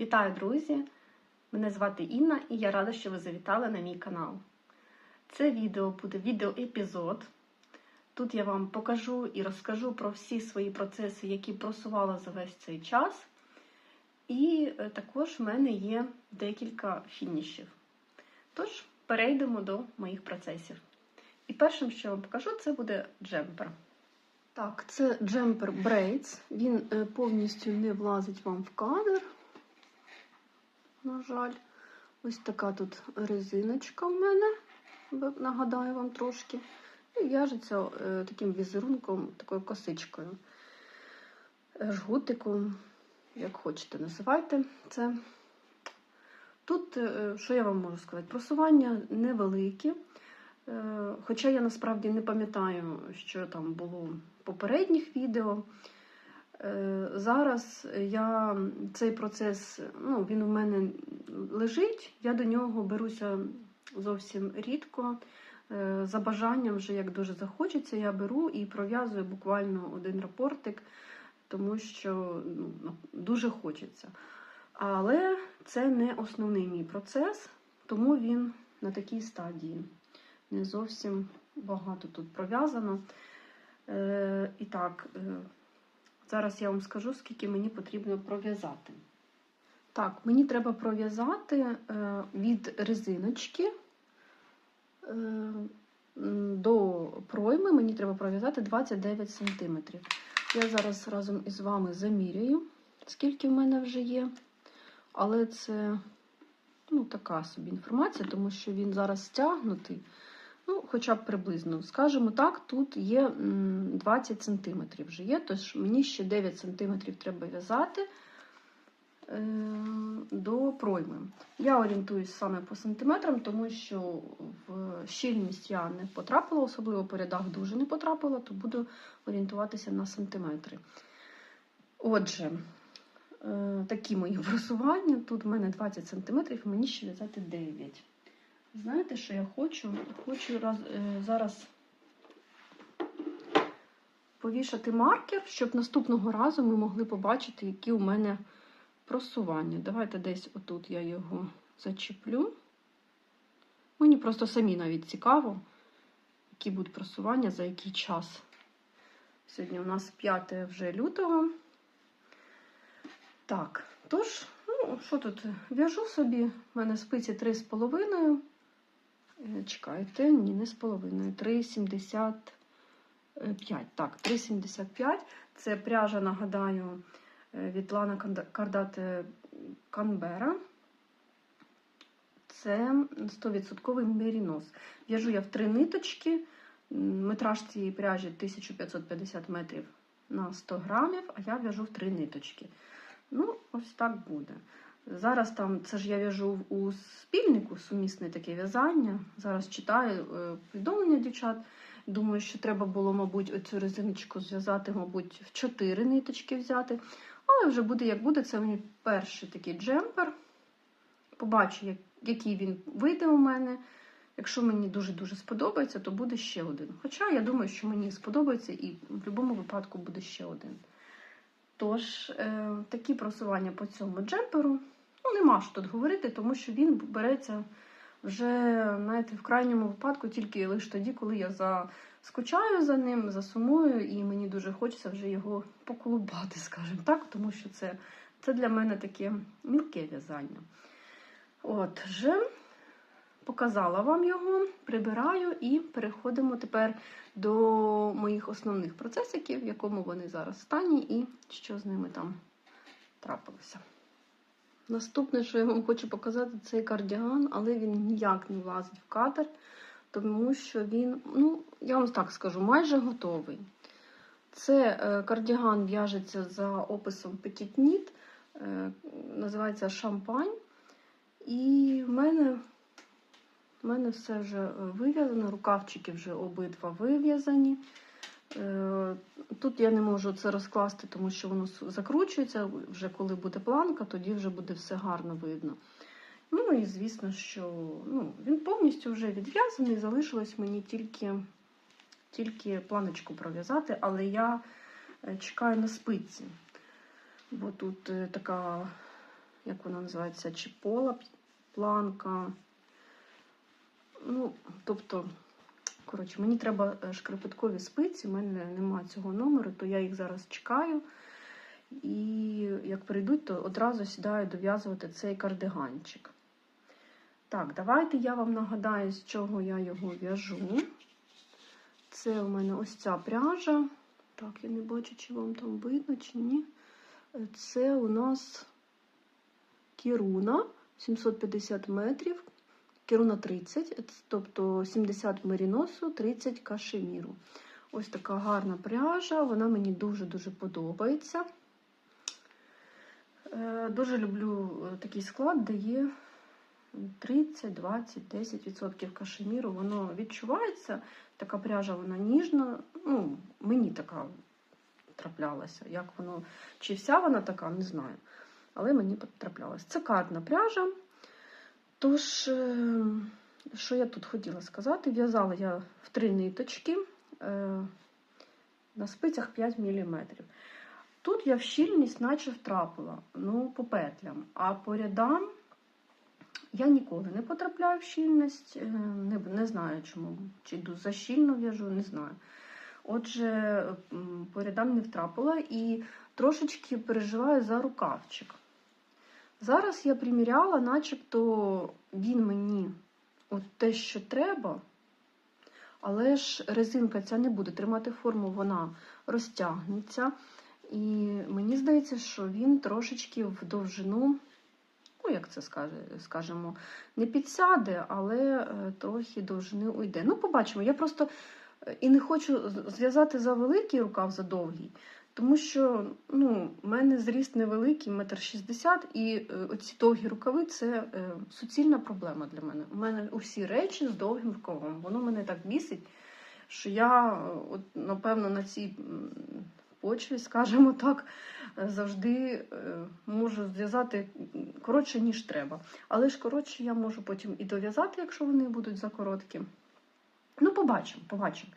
Вітаю, друзі! Мене звати Інна і я рада, що ви завітали на мій канал. Це відео буде відеоепізод. Тут я вам покажу і розкажу про всі свої процеси, які просувала за весь цей час. І е, також в мене є декілька фінішів. Тож, перейдемо до моїх процесів. І першим, що я вам покажу, це буде джемпер. Так, це джемпер Braids. Він е, повністю не влазить вам в кадр. На жаль, ось така тут резиночка в мене, нагадаю вам трошки. І в'яжеться е, таким візерунком, такою косичкою, е, жгутиком, як хочете, називайте це. Тут, е, що я вам можу сказати, просування невеликі. Хоча я насправді не пам'ятаю, що там було в попередніх відео. Е, Зараз я цей процес, ну, він у мене лежить, я до нього беруся зовсім рідко. Е, За бажанням, вже як дуже захочеться, я беру і пров'язую буквально один рапортик, тому що ну, дуже хочеться. Але це не основний мій процес, тому він на такій стадії. Не зовсім багато тут пров'язано. Е, І так, е, зараз я вам скажу, скільки мені потрібно пров'язати. Так, мені треба пров'язати е, від резиночки е, до пройми, мені треба пров'язати 29 см. Я зараз разом із вами заміряю, скільки в мене вже є. Але це ну, така собі інформація, тому що він зараз стягнутий. Ну, хоча б приблизно. Скажімо так, тут є 20 см вже є, тож мені ще 9 см треба в'язати е, до пройми. Я орієнтуюсь саме по сантиметрам, тому що в щільність я не потрапила, особливо по рядах дуже не потрапила, то буду орієнтуватися на сантиметри. Отже, е, такі мої просування. Тут в мене 20 см, мені ще в'язати 9 Знаєте, що я хочу? Хочу раз, е, зараз повішати маркер, щоб наступного разу ми могли побачити, які у мене просування. Давайте десь отут я його зачіплю. Мені просто самі навіть цікаво, які будуть просування, за який час. Сьогодні у нас 5 вже лютого. Так, тож, ну, що тут? В'яжу собі, в мене спиці 3,5. Чекайте, ні, не з половиною. 3,75. Так, 3,75. Це пряжа, нагадаю, е, від Лана Кардате Канбера. Це 100% мерінос. В'яжу я в три ниточки. Метраж цієї пряжі 1550 метрів на 100 грамів, а я в'яжу в три ниточки. Ну, ось так буде. Зараз там, це ж я в'яжу у спільнику сумісне таке в'язання. Зараз читаю е, повідомлення дівчат. Думаю, що треба було, мабуть, оцю резиночку зв'язати, мабуть, в чотири ниточки взяти. Але вже буде, як буде, це мій перший такий джемпер. Побачу, як, який він вийде у мене. Якщо мені дуже-дуже сподобається, то буде ще один. Хоча я думаю, що мені сподобається і в будь-якому випадку буде ще один. Тож, е, такі просування по цьому джемперу. Ну, нема що тут говорити, тому що він береться вже, знаєте, в крайньому випадку тільки лише тоді, коли я заскучаю за ним, засумую, і мені дуже хочеться вже його поколубати, скажімо так, тому що це це для мене таке мілке в'язання. Отже, показала вам його, прибираю і переходимо тепер до моїх основних процесиків, в якому вони зараз стані, і що з ними там трапилося. Наступне, що я вам хочу показати, це кардіган, але він ніяк не влазить в кадр, тому що він, ну, я вам так скажу, майже готовий. Це е, кардіган в'яжеться за описом Petit Knit, е, називається шампань. І в мене в мене все вже вив'язано, рукавчики вже обидва вив'язані. Е, тут я не можу це розкласти, тому що воно закручується. Вже коли буде планка, тоді вже буде все гарно видно. Ну і звісно, що ну, він повністю вже відв'язаний, залишилось мені тільки тільки планочку пров'язати, але я е, чекаю на спиці. Бо тут е, така як вона називається, чи пола планка. Ну, тобто, коротше, мені треба е, шкарпеткові спиці, в мене немає цього номеру, то я їх зараз чекаю. І як прийдуть, то одразу сідаю дов'язувати цей кардиганчик. Так, давайте я вам нагадаю, з чого я його в'яжу. Це у мене ось ця пряжа. Так, я не бачу, чи вам там видно, чи ні. Це у нас Кіруна 750 метрів. Кіруна 30, тобто 70 меріносу, 30 кашеміру. Ось така гарна пряжа, вона мені дуже-дуже подобається. Е, Дуже люблю е, такий склад, де є 30, 20, 10% кашеміру. Воно відчувається. Така пряжа, вона ніжна. Ну, мені така траплялася. Як воно, чи вся вона така, не знаю. Але мені траплялася. Це картна пряжа. Тож, е, що я тут хотіла сказати? В'язала я в три ниточки е, на спицях 5 мм. Тут я в щільність наче втрапила, ну, по петлям, а по рядам я ніколи не потрапляю в щільність, е, не, не знаю чому. Чи йду защільно в'яжу, не знаю. Отже, по рядам не втрапила і трошечки переживаю за рукавчик. Зараз я приміряла, начебто він мені от те, що треба, але ж резинка ця не буде тримати форму, вона розтягнеться. І мені здається, що він трошечки в довжину, ну, як це скажемо, не підсяде, але е, трохи довжини уйде. Ну, побачимо. Я просто е, і не хочу зв'язати за великий рукав, за довгий, тому що ну, в мене зріст невеликий, метр шістдесят, і е, оці довгі рукави це е, суцільна проблема для мене. У мене усі речі з довгим рукавом. Воно мене так бісить, що я, е, от, напевно, на цій почві, скажімо так, завжди можу зв'язати коротше, ніж треба. Але ж коротше я можу потім і дов'язати, якщо вони будуть закороткі. Ну, побачимо, побачимо.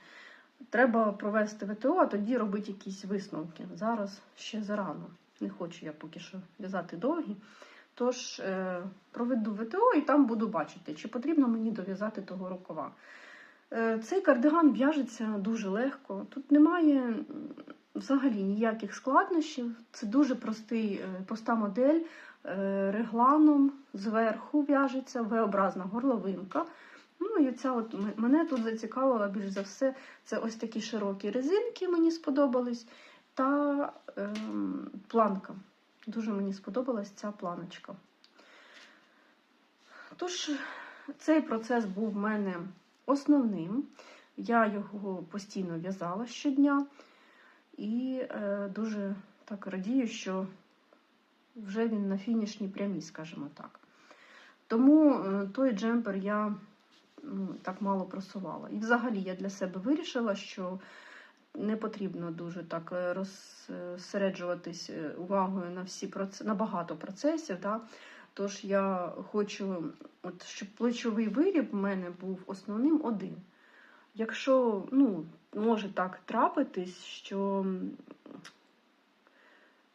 Треба провести ВТО, а тоді робити якісь висновки. Зараз ще зарано. Не хочу я поки що в'язати довгі. Тож е, проведу ВТО і там буду бачити, чи потрібно мені дов'язати того рукава. Е, цей кардиган в'яжеться дуже легко. Тут немає взагалі ніяких складнощів. Це дуже простий, е, проста модель. Регланом зверху в'яжеться V-образна горловинка. Ну і ця от мене тут зацікавила більш за все. Це ось такі широкі резинки, мені сподобались, та ем, планка. Дуже мені сподобалась ця планочка. Тож, цей процес був в мене основним. Я його постійно в'язала щодня і е, дуже так радію, що вже він на фінішній прямій, скажімо так. Тому е, той джемпер я ну, так мало просувала. І взагалі я для себе вирішила, що не потрібно дуже так е, розсереджуватись е, увагою на всі проц... на багато процесів. Да? Тож я хочу, от, щоб плечовий виріб в мене був основним один. Якщо ну, може так трапитись, що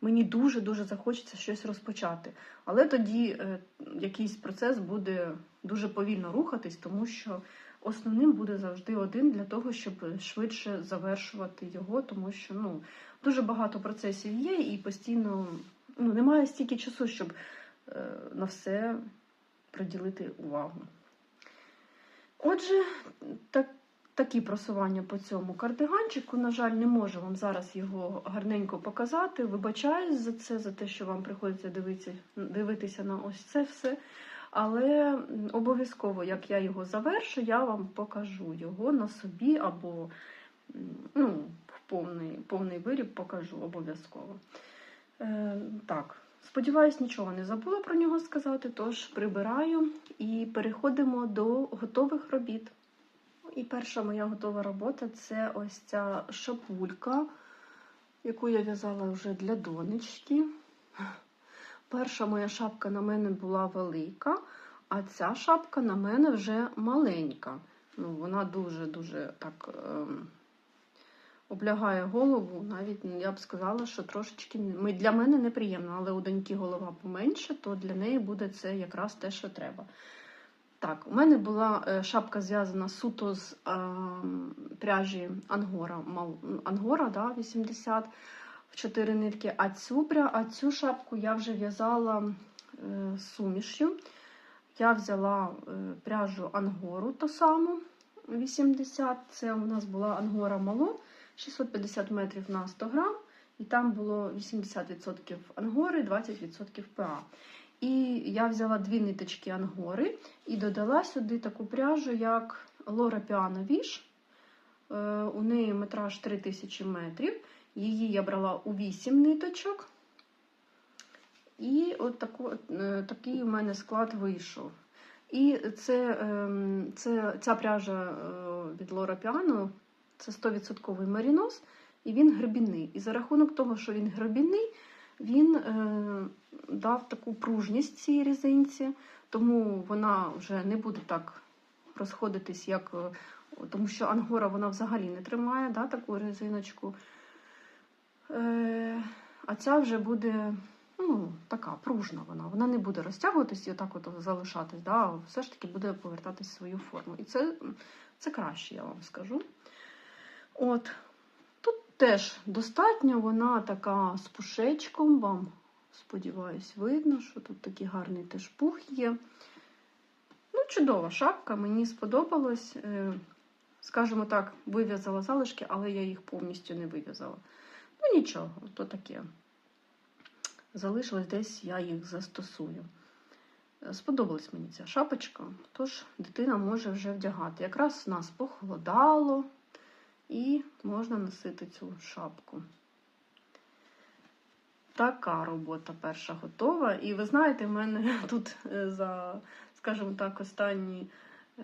мені дуже-дуже захочеться щось розпочати. Але тоді е, якийсь процес буде дуже повільно рухатись, тому що основним буде завжди один для того, щоб швидше завершувати його, тому що ну, дуже багато процесів є, і постійно ну, немає стільки часу, щоб е, на все приділити увагу. Отже, так, такі просування по цьому кардиганчику. На жаль, не можу вам зараз його гарненько показати. Вибачаюсь за це, за те, що вам приходиться дивитися, дивитися на ось це все. Але обов'язково, як я його завершу, я вам покажу його на собі або ну, повний, повний виріб покажу обов'язково. Е, так, сподіваюсь, нічого не забула про нього сказати, тож прибираю і переходимо до готових робіт. І перша моя готова робота це ось ця шапулька, яку я в'язала вже для донечки. Перша моя шапка на мене була велика, а ця шапка на мене вже маленька. Ну, вона дуже-дуже так ем, облягає голову. Навіть ну, я б сказала, що трошечки для мене неприємно, але у доньки голова поменше, то для неї буде це якраз те, що треба. Так, у мене була е, шапка зв'язана суто з е, пряжі Ангора, Ангора да, 80 в 4 нитки. А цю, а цю шапку я вже в'язала е, сумішю. Я взяла е, пряжу Ангору ту саму 80. Це у нас була Ангора Мало 650 метрів на 100 грам. І там було 80% ангори, 20% ПА. І я взяла дві ниточки ангори і додала сюди таку пряжу, як Лора Piano Wish. Е, У неї метраж 3000 метрів. Її я брала у 8 ниточок. І от таку, е, такий у мене склад вийшов. І це, ем, це, ця пряжа е, від Лора Piano це 100% мерінос, і він гребінний. І за рахунок того, що він гребінний, він е, дав таку пружність цій різинці, тому вона вже не буде так розходитись, як. е, Тому що ангора вона взагалі не тримає да, таку резиночку. Е, а ця вже буде ну, така пружна вона. Вона не буде розтягуватись і отак от залишатись, да, все ж таки буде повертатись в свою форму. І це, це краще, я вам скажу. От. Тут теж достатньо, вона така з пушечком. Вам, сподіваюсь, видно, що тут такий гарний теж пух є. Ну, чудова шапка, мені сподобалось. Е, Скажімо так, вив'язала залишки, але я їх повністю не вив'язала. Ну, нічого, то таке. Залишилось десь, я їх застосую. Е, Сподобалась мені ця шапочка, тож дитина може вже вдягати. Якраз нас похолодало, і можна носити цю шапку. Така робота перша готова. І ви знаєте, в мене тут е, за, скажімо так, останні е,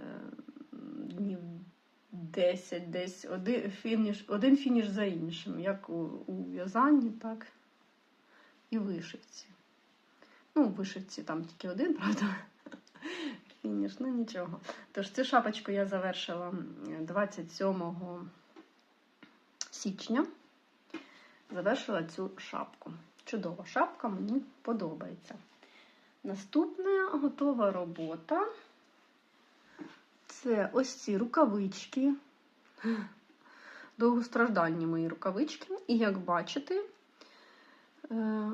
днів 10, десь один фініш, один фініш за іншим, як у, у в'язанні, так і вишивці. Ну, у вишивці там тільки один, правда? Фініш, ну нічого. Тож цю шапочку я завершила 27 січня. Завершила цю шапку. Чудова шапка, мені подобається. Наступна готова робота. Це ось ці рукавички. Довгостраждальні мої рукавички. І як бачите, е,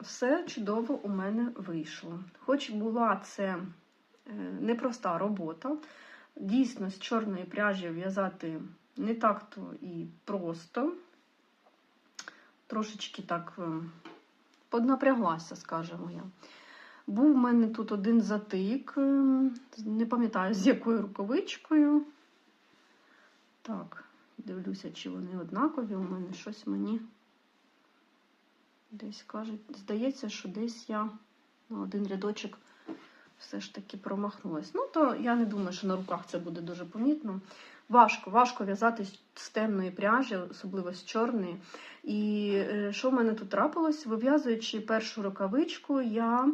все чудово у мене вийшло. Хоч була це е, непроста робота, дійсно з чорної пряжі в'язати не так-то і просто. Трошечки так е, поднапряглася, скажімо я. Був у мене тут один затик, е, не пам'ятаю, з якою рукавичкою. Так, дивлюся, чи вони однакові. У мене щось мені десь кажуть. Здається, що десь я на один рядочок все ж таки промахнулась. Ну, то я не думаю, що на руках це буде дуже помітно. Важко, важко в'язати з темної пряжі, особливо з чорної. І е, що в мене тут трапилось? Вив'язуючи першу рукавичку, я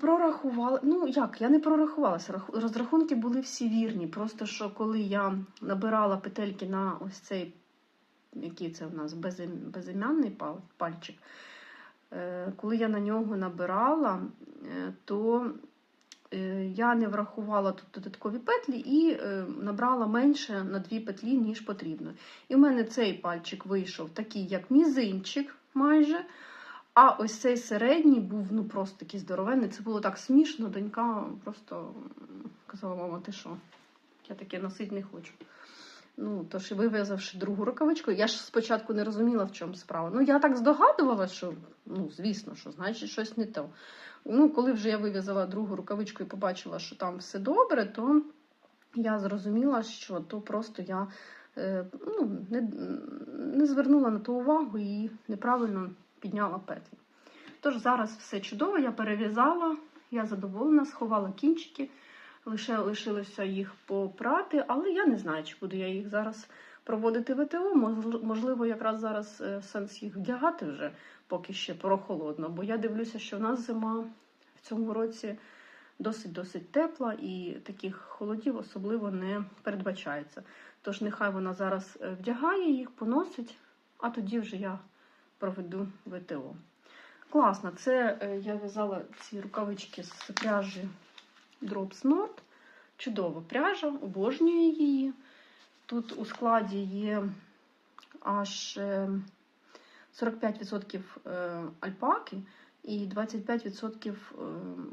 прорахувала. Ну, як, я не прорахувалася. Розрахунки були всі вірні. Просто що коли я набирала петельки на ось цей, який це в нас безім- безім'янний пальчик, е, коли я на нього набирала, е, то е, я не врахувала тут додаткові петлі і е, набрала менше на дві петлі, ніж потрібно. І в мене цей пальчик вийшов такий, як мізинчик майже. А ось цей середній був ну просто такий здоровенний. Це було так смішно. Донька просто казала: мама, ти що? Я таке носити не хочу. Ну, тож вив'язавши другу рукавичку, я ж спочатку не розуміла, в чому справа. Ну, я так здогадувалася, що, ну, звісно, що значить щось не то. Ну, коли вже я вив'язала другу рукавичку і побачила, що там все добре, то я зрозуміла, що то просто я е, ну, не, не звернула на то увагу і неправильно підняла петлі. Тож зараз все чудово, я перев'язала, я задоволена, сховала кінчики, лише лишилося їх попрати, але я не знаю, чи буду я їх зараз проводити ВТО. Мож- Можливо, якраз зараз е, сенс їх вдягати вже, поки ще прохолодно. Бо я дивлюся, що в нас зима в цьому році досить-досить тепла і таких холодів особливо не передбачається. Тож нехай вона зараз е, вдягає їх, поносить, а тоді вже я проведу ВТО. Класно, це е, я в'язала ці рукавички з пряжі Drops Nord. Чудова пряжа, обожнюю її. Тут у складі є аж е, 45% е, альпаки і 25% е,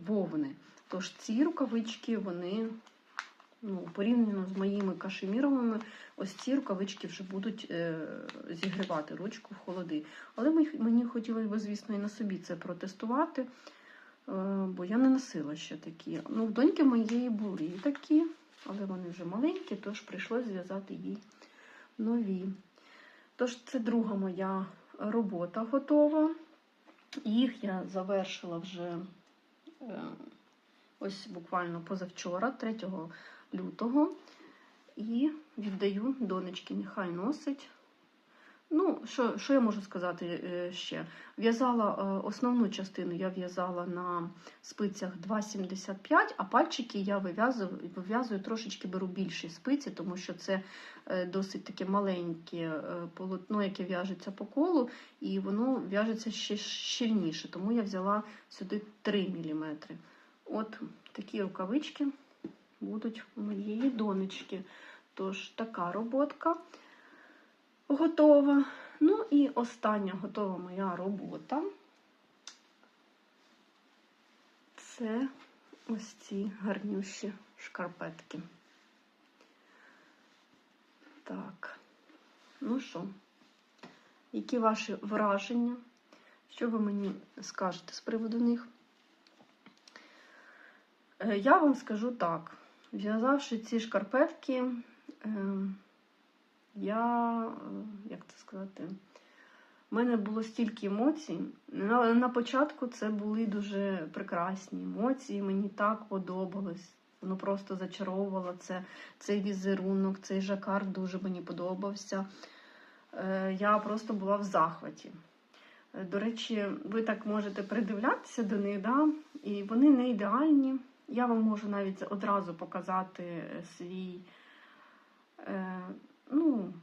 вовни. Тож ці рукавички, вони ну, порівняно з моїми кашеміровими, ось ці рукавички вже будуть е, зігрівати ручку в холоди. Але мені- хотілося б, звісно, і на собі це протестувати, е, бо я не носила ще такі. Ну, в доньки моєї були такі, але вони вже маленькі, тож прийшлося зв'язати їй нові. Тож це друга моя робота готова. Їх я завершила вже е, ось буквально позавчора, 3 лютого, і віддаю донечки, нехай носить. Ну, що, що я можу сказати е, ще? В'язала е, основну частину я в'язала на спицях 2,75, а пальчики я вив'язую, трошечки беру більші спиці, тому що це е, досить таке маленьке полотно, яке в'яжеться по колу, і воно в'яжеться ще щільніше. Тому я взяла сюди 3 мм. От такі рукавички будуть у моєї донечки. Тож така роботка готова. Ну і остання готова моя робота. Це ось ці гарнющі шкарпетки. Так, ну що, які ваші враження? Що ви мені скажете з приводу них? Е, Я вам скажу так: в'язавши ці шкарпетки, е, я, е, як це сказати, в мене було стільки емоцій. На, на початку це були дуже прекрасні емоції, мені так подобалось. Воно просто зачаровувало це, цей візерунок, цей жакард дуже мені подобався. Е, Я просто була в захваті. Е, До речі, ви так можете придивлятися до них, да? і вони не ідеальні. Я вам можу навіть одразу показати е, свій. Е, ну,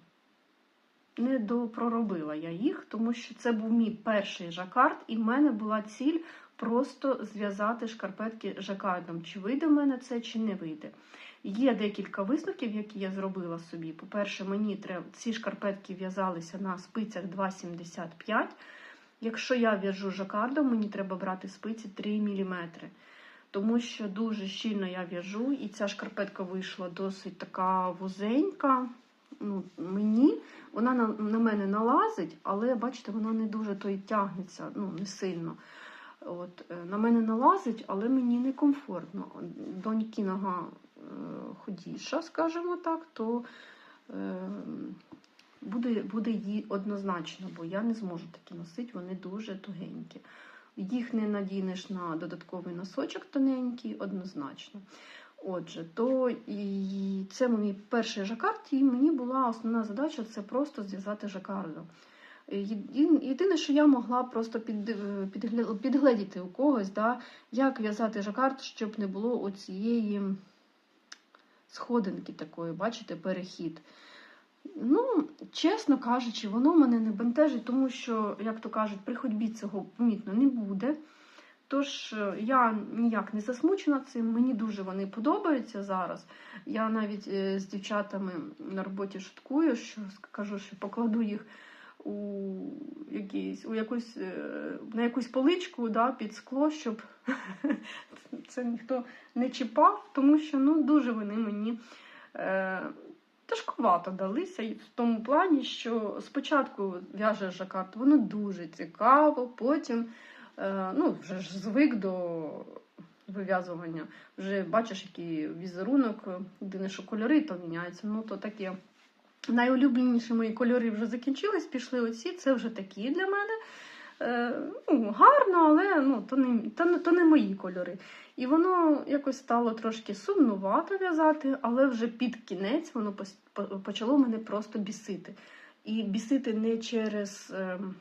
не допроробила я їх, тому що це був мій перший жакард, і в мене була ціль просто зв'язати шкарпетки жакардом. Чи вийде в мене це, чи не вийде. Є декілька висновків, які я зробила собі. По-перше, мені треба ці шкарпетки в'язалися на спицях 2,75. Якщо я в'яжу жакардом, мені треба брати спиці 3 мм. Тому що дуже щільно я в'яжу, і ця шкарпетка вийшла досить така вузенька. Ну, мені вона на, на мене налазить, але бачите, вона не дуже то й тягнеться, ну не сильно. От, е, На мене налазить, але мені некомфортно. Доньки нога е, ходіша, скажімо так, то е, буде, буде їй однозначно, бо я не зможу такі носити, вони дуже тугенькі. Їх не надінеш на додатковий носочок тоненький, однозначно. Отже, то і це мій перший жакард, і мені була основна задача це просто зв'язати жакардом. Єдине, що я могла просто під, підгля- підгледіти у когось, да, як в'язати жакард, щоб не було оцієї сходинки такої, бачите, перехід. Ну, чесно кажучи, воно мене не бентежить, тому що, як то кажуть, при ходьбі цього помітно не буде. Тож е, я ніяк не засмучена цим, мені дуже вони подобаються зараз. Я навіть е, з дівчатами на роботі шуткую, що кажу, що покладу їх у якийсь, у якусь, е, на якусь поличку да, під скло, щоб це ніхто не чіпав, тому що ну, дуже вони мені. Тяжкувато далися в тому плані, що спочатку в'яже жакард, воно дуже цікаво, потім е, ну, вже ж звик до вив'язування. Вже бачиш, який візерунок, єдине, що кольори то міняються. Ну, то таке. Найулюбленіші мої кольори вже закінчились, пішли оці, це вже такі для мене. Е, ну, гарно, але ну, то, не, то, то не мої кольори. І воно якось стало трошки сумнувато в'язати, але вже під кінець воно почало мене просто бісити. І бісити не через ем,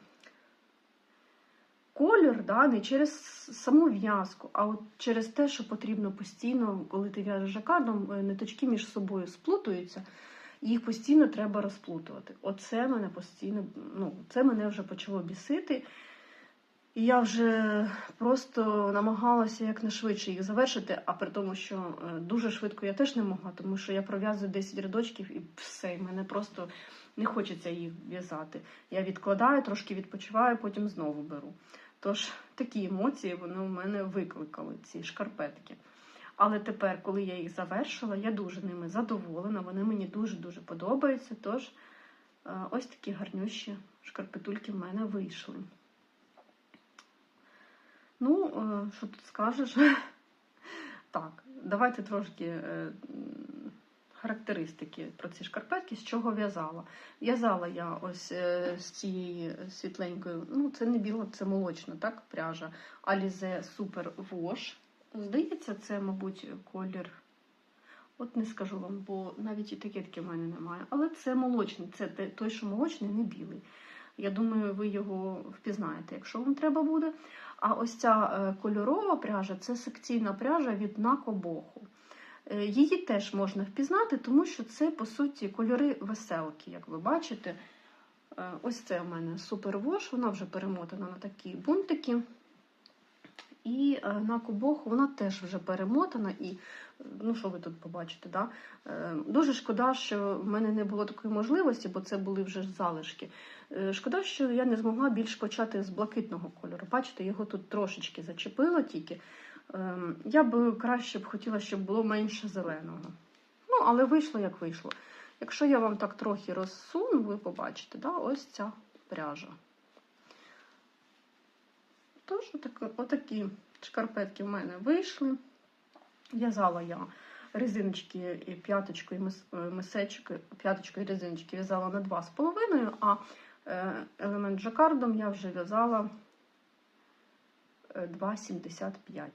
колір, да, не через саму в'язку, а от через те, що потрібно постійно, коли ти в'яжеш жакардом, е, ниточки між собою сплутуються, їх постійно треба розплутувати. Оце мене постійно, ну, це мене вже почало бісити. І я вже просто намагалася якнайшвидше їх завершити, а при тому, що е, дуже швидко я теж не могла, тому що я пров'язую 10 рядочків і все, і мене просто не хочеться їх в'язати. Я відкладаю, трошки відпочиваю, потім знову беру. Тож такі емоції вони у мене викликали, ці шкарпетки. Але тепер, коли я їх завершила, я дуже ними задоволена, вони мені дуже-дуже подобаються. Тож е, ось такі гарнющі шкарпетульки в мене вийшли. Ну, е, що тут скажеш? Так, давайте трошки е, характеристики про ці шкарпетки, з чого в'язала. В'язала я ось е, з цієї світленької, ну це не біла, це молочна, так, пряжа. Alize Super Wash. Здається, це, мабуть, колір. От не скажу вам, бо навіть етикетки в мене немає. Але це молочний, це той, що молочний, не білий. Я думаю, ви його впізнаєте, якщо вам треба буде. А ось ця е, кольорова пряжа це секційна пряжа від Накобоху. Е, Її теж можна впізнати, тому що це, по суті, кольори веселки, як ви бачите. Е, Ось це у мене супервош, вона вже перемотана на такі бунтики. І е, на кобоху вона теж вже перемотана. І е, ну що ви тут побачите? Да? Е, Дуже шкода, що в мене не було такої можливості, бо це були вже залишки. Шкода, що я не змогла більш почати з блакитного кольору. Бачите, його тут трошечки зачепило тільки. Я б краще б хотіла, щоб було менше зеленого. Ну, але вийшло як вийшло. Якщо я вам так трохи розсуну, ви побачите, да? ось ця пряжа. Тож, отак, отакі шкарпетки в мене вийшли. В'язала я резиночки і п'яточку і е, мисечки, п'яточку резиночки в'язала на 2,5, а е, елемент жакардом я вже в'язала е, 2,75.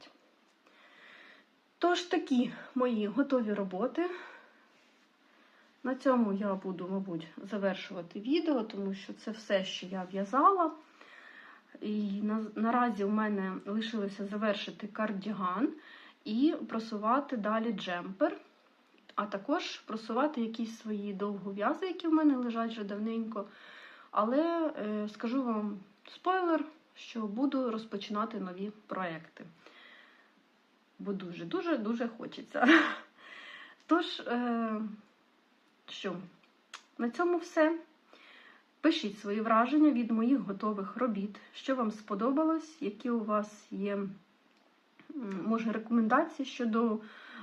Тож такі мої готові роботи. На цьому я буду, мабуть, завершувати відео, тому що це все, що я в'язала. І на, наразі у мене лишилося завершити кардіган і просувати далі джемпер, а також просувати якісь свої довгов'язи, які в мене лежать вже давненько. Але е, скажу вам спойлер, що буду розпочинати нові проекти. Бо дуже-дуже дуже хочеться. Тож, е, що, на цьому все. Пишіть свої враження від моїх готових робіт, що вам сподобалось, які у вас є, може, рекомендації щодо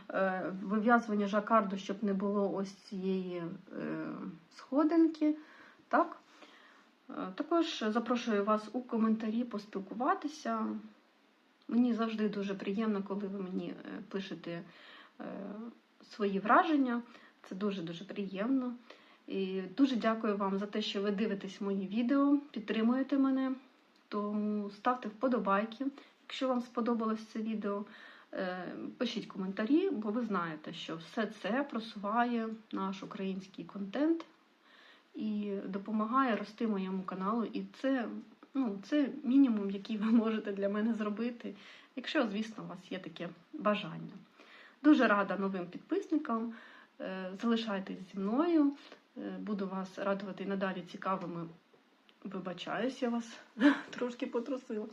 е, вив'язування жакарду, щоб не було ось цієї е, сходинки. Так? Е, Також запрошую вас у коментарі поспілкуватися. Мені завжди дуже приємно, коли ви мені пишете свої враження. Це дуже-дуже приємно. І дуже дякую вам за те, що ви дивитесь мої відео, підтримуєте мене. Тому ставте вподобайки, якщо вам сподобалось це відео. Е, Пишіть коментарі, бо ви знаєте, що все це просуває наш український контент і допомагає рости моєму каналу. І це, ну, це мінімум, який ви можете для мене зробити, якщо, звісно, у вас є таке бажання. Дуже рада новим підписникам. Е, Залишайтесь зі мною. Е, Буду вас радувати і надалі цікавими. Вибачаюсь, я вас трошки потрусила.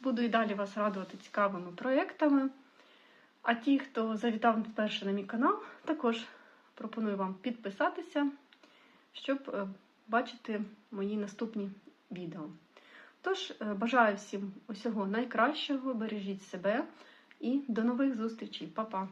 Буду і далі вас радувати цікавими проєктами. А ті, хто завітав вперше на мій канал, також пропоную вам підписатися, щоб е, бачити мої наступні відео. Тож, е, бажаю всім усього найкращого, бережіть себе і до нових зустрічей. Па-па!